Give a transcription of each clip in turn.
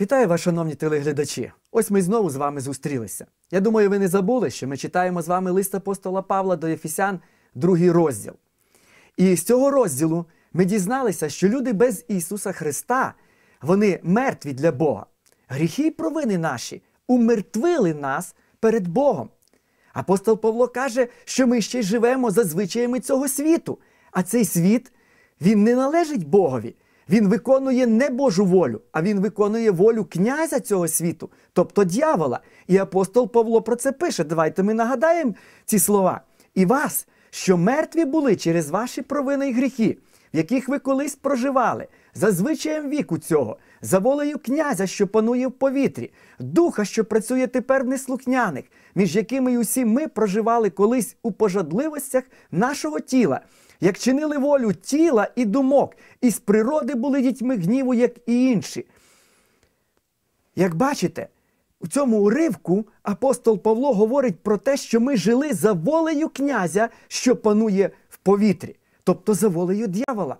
Вітаю вас, шановні телеглядачі! Ось ми знову з вами зустрілися. Я думаю, ви не забули, що ми читаємо з вами лист апостола Павла до Ефесян, другий розділ. І з цього розділу ми дізналися, що люди без Ісуса Христа, вони мертві для Бога. Гріхи й провини наші умертвили нас перед Богом. Апостол Павло каже, що ми ще й живемо за звичаями цього світу, а цей світ він не належить Богові. Він виконує не Божу волю, а він виконує волю князя цього світу, тобто дьявола. І апостол Павло про це пише. Давайте ми нагадаємо ці слова. І вас, що мертві були через ваші провини і гріхи, в яких ви колись проживали, за звичаєм віку цього, за волею князя, що панує в повітрі, духа, що працює тепер в неслухняних, між якими й усі ми проживали колись у пожадливостях нашого тіла як чинили волю тіла і думок, і з природи були дітьми гніву, як і інші. Як бачите, у цьому уривку апостол Павло говорить про те, що ми жили за волею князя, що панує в повітрі, тобто за волею дьявола.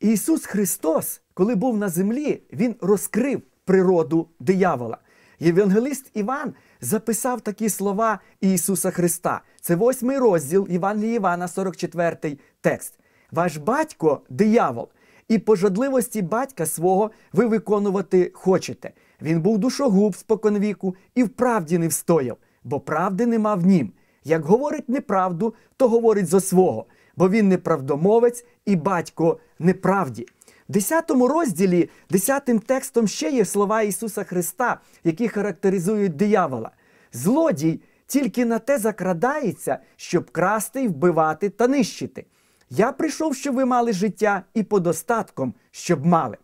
Ісус Христос, коли був на землі, Він розкрив природу диявола. Євангелист Іван записав такі слова Ісуса Христа. Це восьмий розділ Євангелія Івана, 44 текст. Ваш батько диявол, і пожадливості батька свого ви виконувати хочете. Він був душогуб споконвіку і в правді не встояв, бо правди нема в нім. Як говорить неправду, то говорить зо свого, бо він неправдомовець і батько неправді. В 10 розділі, 10 текстом ще є слова Ісуса Христа, які характеризують диявола. Злодій тільки на те закрадається, щоб красти вбивати та нищити. Я прийшов, щоб ви мали життя і подостатком, щоб мали.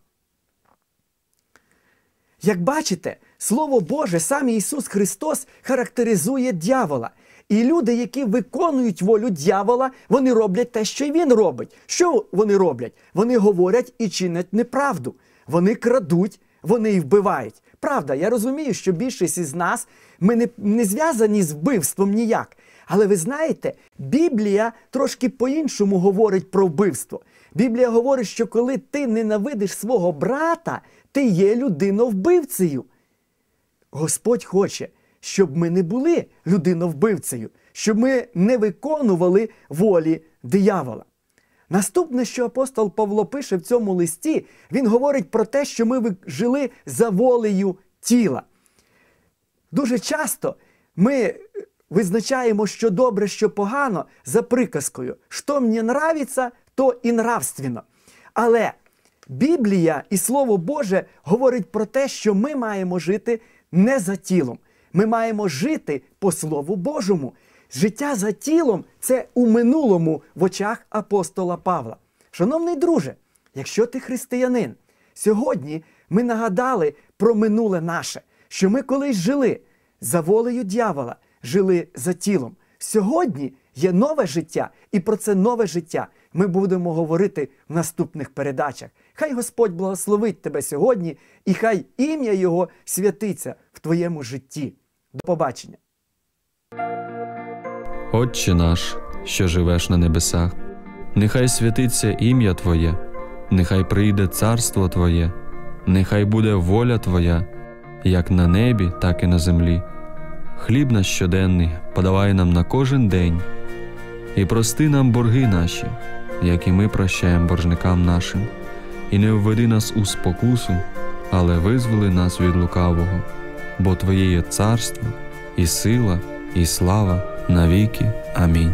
Як бачите, Слово Боже, сам Ісус Христос характеризує дьявола. І люди, які виконують волю дьявола, вони роблять те, що й він робить. Що вони роблять? Вони говорять і чинять неправду. Вони крадуть, вони і вбивають. Правда, я розумію, що більшість із нас ми не, не зв'язані з вбивством ніяк. Але ви знаєте, Біблія трошки по-іншому говорить про вбивство. Біблія говорить, що коли ти ненавидиш свого брата, ти є людиновбивцею. Господь хоче, щоб ми не були людиновбивцею, щоб ми не виконували волі диявола. Наступне, що апостол Павло пише в цьому листі, він говорить про те, що ми жили за волею тіла. Дуже часто ми визначаємо, що добре, що погано, за приказкою. Що мені нравиться, то і нравственно. Але Біблія і Слово Боже говорить про те, що ми маємо жити не за тілом. Ми маємо жити по Слову Божому. Життя за тілом це у минулому в очах апостола Павла. Шановний друже, якщо ти християнин, сьогодні ми нагадали про минуле наше, що ми колись жили за волею дьявола, жили за тілом. Сьогодні є нове життя, і про це нове життя ми будемо говорити в наступних передачах. Хай Господь благословить тебе сьогодні, і хай ім'я Його святиться в твоєму житті. До побачення. Отче наш, що живеш на небесах, нехай святиться ім'я Твоє, нехай прийде царство Твоє, нехай буде воля Твоя, як на небі, так і на землі. Хліб наш щоденний подавай нам на кожен день і прости нам борги наші, як і ми прощаємо боржникам нашим, і не введи нас у спокусу, але визволи нас від лукавого, бо Твоє є царство, і сила, і слава навіки. Амінь.